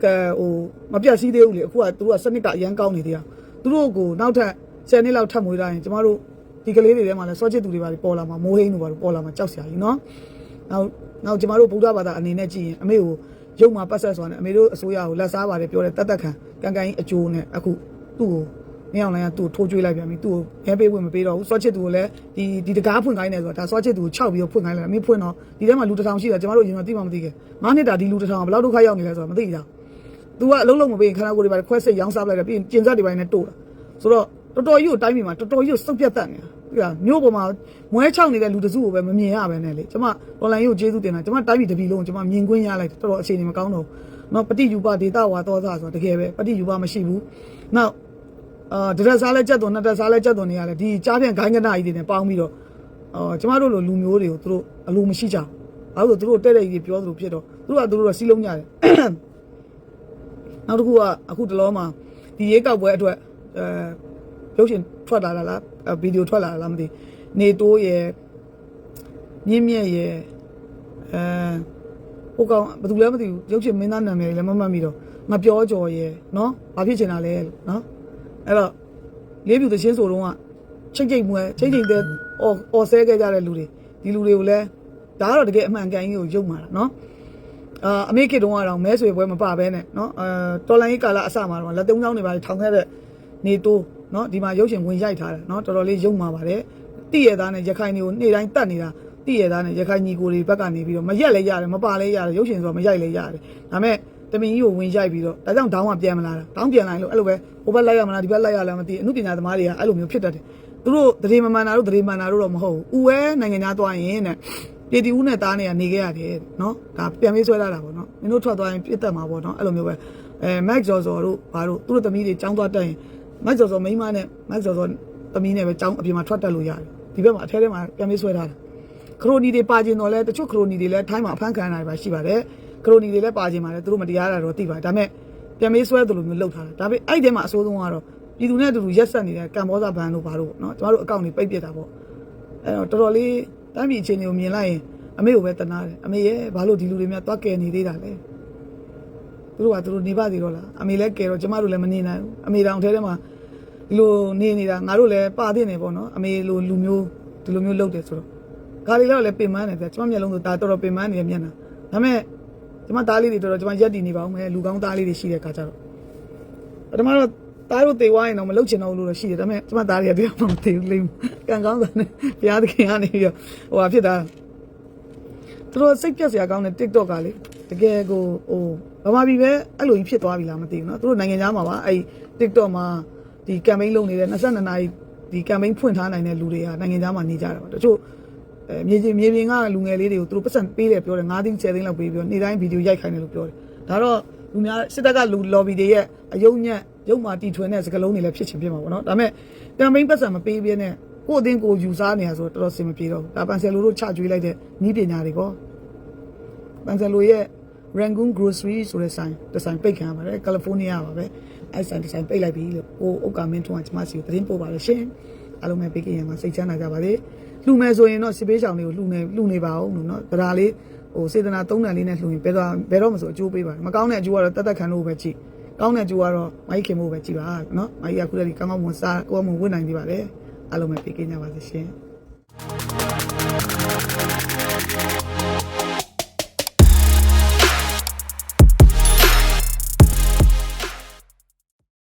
ကဲဟိုမပြတ်စည်းသေးဘူးလေအခုကသူတို့ကစနစ်ကအရန်ကောင်းနေသေးတာသူတို့ကိုနောက်ထပ်10နှစ်လောက်ထပ်မွေးထားရင်ကျမတို့ဒီကလေးတွေထဲမှာလည်းစောချစ်သူတွေပါပေါ်လာမှာမိုးဟိန်းတို့ပါပေါ်လာမှာကြောက်စရာကြီးနော်နောက်နောက်ကျမတို့ဗုဒ္ဓဘာသာအနေနဲ့ကြည့်ရင်အမေကိုရုပ်မှာပတ်ဆက်စွာနဲ့အမေတို့အစိုးရကိုလက်စားပါတယ်ပြောတယ်တတ်တတ်ခံကန်ကန်ကြီးအကျိုးနဲ့အခုသူ့ကို မင်းအောင်လိုင်းကသူ့ကိုထိုးကျွေးလိုက်ပြန်ပြီသူ့ကိုရဲပေးဝင်မပေးတော့ဘူးစောချစ်သူကိုလည်းဒီဒီတကားဖွင့်ခိုင်းတယ်ဆိုတာဒါစောချစ်သူကိုခြောက်ပြီးတော့ဖွင့်ခိုင်းလိုက်အမေဖွင့်တော့ဒီထဲမှာလူတစ်ထောင်ရှိတာကျမတို့ရင်တော့သိမှမသိခဲ့ငါးနှစ်တာဒီလူတစ်ထောင်ကဘယ်လောက်ဒုက္ခရောက်နေလဲဆိုတာမသိကြဘူး तू ကအလုံးလုံးမပေးရင်ခန္ဓာကိုယ်တွေပါခွဲစိတ်ရောင်းစားပလိုက်တယ်ပြီးရင်ကျင်စက်တွေပိုင်းနဲ့တို့တာဆိုတော့တော်တော်ကြီးကိုတိုင်းပြည်မှာတော်တော်ကြီးကိုစုပ်ပြတ်တတ်နေတာဒီကမြို့ပေါ်မှာမွဲချောက်နေတဲ့လူတစုကိုပဲမမြင်ရပဲနဲ့လေကျမ online ကိုကျေးဇူးတင်တာကျမတိုင်းပြည်တပြည်လုံးကိုကျမမြင်ကွင်းရလိုက်တယ်တော်တော်အခြေအနေမကောင်းတော့ဘူးနော်ပฏิယူပဒေတာဝါသောသားဆိုတာတကယ်ပဲပฏิယူပမရှိဘူးနောက် အာဒရက်စားလဲကြက်သွန်နှစ်တက်စားလဲကြက်သွန်တွေရတယ်ဒီကြားပြန်ဂိုင်းကနာကြီးတွေနဲ့ပေါင်းပြီးတော့အော်ကျမတို့လိုလူမျိုးတွေကိုသူတို့အလိုမရှိကြဘူးဘာလို့လဲသူတို့တဲ့တဲ့ကြီးပြောသလိုဖြစ်တော့သူတို့ကသူတို့တော့စီးလုံးကြတယ်နောက်တစ်ခုကအခုတလောမှာဒီရေးကောက်ပွဲအတွက်အဲရုပ်ရှင်ထွက်လာတာလားဗီဒီယိုထွက်လာတာလားမသိနေတိုးရယ်မြင့်မြတ်ရယ်အဲဟိုကောင်ဘယ်သူလဲမသိဘူးရုပ်ရှင်မင်းသားနာမည်လည်းမမှတ်မိတော့ငါပြောကြော်ရယ်နော်ဘာဖြစ်ချင်တာလဲလို့နော် အဲ့တော့လေးပြူသချင်းဆိုတော့ကချိတ်ချိတ်မွဲချိတ်ချိတ်တဲ့အော်အော်ဆဲခဲ့ကြတဲ့လူတွေဒီလူတွေကိုလည်းဒါကတော့တကယ်အမှန်ကန်ကြီးကိုယုံမှာနော်အာအမေခေတုံးကတော့မဲဆွေပွဲမပဘဲနဲ့နော်အာတော်လိုင်းကြီးကာလအစမှာတော့လက်သုံးချောင်းတွေပါထောင်ခဲ့တဲ့နေတိုးနော်ဒီမှာရုပ်ရှင်ဝင်ရိုက်ထားတယ်နော်တော်တော်လေးယုံမှာပါတယ်တိရသားနဲ့ရခိုင်တွေကိုနေ့တိုင်းတတ်နေတာတိရသားနဲ့ရခိုင်ညီကိုတွေဘက်ကနေပြီးတော့မရက်လဲရတယ်မပါလဲရတယ်ရုပ်ရှင်ဆိုတော့မရိုက်လဲရတယ်ဒါပေမဲ့ တမင်ကြီးကိုဝင်ရိုက်ပြီးတော့ဒါကြောင့်ဒေါင်းကပြန်မလာတာဒေါင်းပြန်လာလို့အဲ့လိုပဲဟိုဘက်လိုက်ရမလားဒီဘက်လိုက်ရလားမသိအမှုပညာသမားတွေကအဲ့လိုမျိုးဖြစ်တတ်တယ်သူတို့တရေမမှန်တာတို့တရေမှန်တာတို့တော့မဟုတ်ဘူးဥဝဲနိုင်ငံသားသွားရင်တဲ့ပြည်တီဦးနဲ့သားနဲ့ကနေခဲ့ရတယ်နော်ဒါပြန်ပြီးဆွဲလာတာပေါ့နော်မင်းတို့ထွက်သွားရင်ပြစ်တက်မှာပေါ့နော်အဲ့လိုမျိုးပဲအဲမက်ဇော်ဇော်တို့ဘာတို့သူတို့သမီးတွေចောင်းသွားတက်ရင်မက်ဇော်ဇော်မိန်းမနဲ့မက်ဇော်ဇော်သမီးနဲ့ပဲចောင်းအပြင်မှာထွက်တက်လို့ရတယ်ဒီဘက်မှာအထဲထဲမှာပြန်ပြီးဆွဲထားတာခရိုနီတွေပါကျင်တော့လဲတချို့ခရိုနီတွေလည်းထိုင်းမှာအဖမ်းခံရတာပဲရှိပါတယ် ခရိုနီတွေလည်းပါကျင်ပါတယ်သူတို့မတရားတာတော့သိပါတယ်ဒါပေမဲ့ပြန်ပြီးဆွဲသလိုမျိုးလှုပ်ထားတာဒါပေမဲ့အဲ့ဒီထဲမှာအဆိုးဆုံးကတော့ပြည်သူနဲ့အတူတူရက်ဆက်နေတဲ့ကမ္ဘောဇဘန်တို့ဘာတို့ပေါ့နော်ကျမတို့အကောင့်တွေပိတ်ပစ်တာပေါ့အဲ့တော့တော်တော်လေးတမ်းပြည်အခြေအနေကိုမြင်လိုက်ရင်အမေကိုပဲတနာတယ်အမေရဲ့ဘာလို့ဒီလူတွေများတွားကယ်နေသေးတာလဲသူတို့ကသူတို့နေပါသေးတော့လားအမေလည်းကယ်တော့ကျမတို့လည်းမနေနိုင်ဘူးအမေတောင်ထဲထဲမှာဒီလိုနေနေတာငါတို့လည်းပါသိနေပေါ့နော်အမေလိုလူမျိုးဒီလိုမျိုးလုပ်တယ်ဆိုတော့ကားလေးတော့လည်းပင်ပန်းတယ်ဗျကျမမျက်လုံးဆိုဒါတော်တော်ပင်ပန်းနေရမျက်နှာဒါပေမဲ့ ကျမသားလေးတွေတော်တော်ကျမရက်တည်နေပါဦးမယ်လူကောင်းသားလေးတွေရှိတဲ့အခါကျတော့ပထမတော့သားတို့တေဝိုင်းတော့မလုပ်ချင်တော့ဘူးလို့တော့ရှိတယ်ဒါပေမဲ့ကျမသားတွေကတရားမှမသိဘူးလိမ့်ကံကောင်းတာနဲ့ဘုရားသခင်ကနေပြီးတော့ဟိုဟာဖြစ်တာ သူတို့စိတ်ပြက်စရာကောင်းတဲ့ TikTok ကလေတကယ်ကိုဟိုဗမာပြည်ပဲအဲ့လိုကြီးဖြစ်သွားပြီလားမသိဘူးเนาะသူတို့နိုင်ငံသားမှာပါအဲ့ TikTok မှာဒီ campaign လုပ်နေတဲ့22နာရီဒီ campaign ဖွင့်ထားနိုင်တဲ့လူတွေကနိုင်ငံသားမှာနေကြတာပါတချို့ အဲမြေပြင်မြေပြင်ကလူငယ်လေးတွေကိုသူတို့ပတ်စံပေးတယ်ပြောတယ်9သိန်း10သိန်းလောက်ပေးပြီးတော့နေ့တိုင်းဗီဒီယိုရိုက်ခိုင်းတယ်လို့ပြောတယ်ဒါတော့လူများစစ်တပ်ကလူ lobby တွေရဲ့အယုံညံ့ရုပ်မာတီထွင်တဲ့စကလုံးတွေလည်းဖြစ်ချင်ဖြစ်မှာပေါ့နော်ဒါပေမဲ့ campaign ပတ်စံမပေးဘဲနဲ့ကိုယ့်အတင်းကိုယ်ယူစားနေရဆိုတော့တော်တော်စင်မပြေတော့ဘူးဒါပန်ဆယ်လိုတို့ချကျွေးလိုက်တဲ့ဤပညာတွေကောပန်ဆယ်လိုရဲ့ Rangoon Grocery ဆိုတဲ့ဆိုင်တစ်ဆိုင်ပိတ်ခံရပါတယ်ကယ်လီဖိုးနီးယားပါပဲအဲ့ဆိုင်တစ်ဆိုင်ပိတ်လိုက်ပြီလို့ဟိုဥက္ကာမင်းထွန်းကကျွန်မစီကိုသတင်းပို့ပါလို့ရှင်အားလုံးပဲပေးကြရမှာစိတ်ချမ်းသာကြပါစေ လှူမယ်ဆိုရင်တော့စစ်ပေးချောင်တွေကိုလှူနေလှူနေပါအောင်လို့နော်ဗဒါလေးဟိုစေတနာ၃တန်လေးနဲ့လှူရင်ဘယ်တော့ဘယ်တော့မှဆိုအကျိုးပေးပါမကောင်းတဲ့အကျိုးကတော့တတ်တတ်ခံလို့ပဲကြည့်ကောင်းတဲ့အကျိုးကတော့မိုက်ခင်ဖို့ပဲကြည့်ပါနော်မိုက်ကခုတည်းကကောင်းကောင်းမွန်စားကိုယ်ကမွန်ဝတ်နိုင်သေးပါတယ်အားလုံးပဲပေးကြကြပါစေရှင်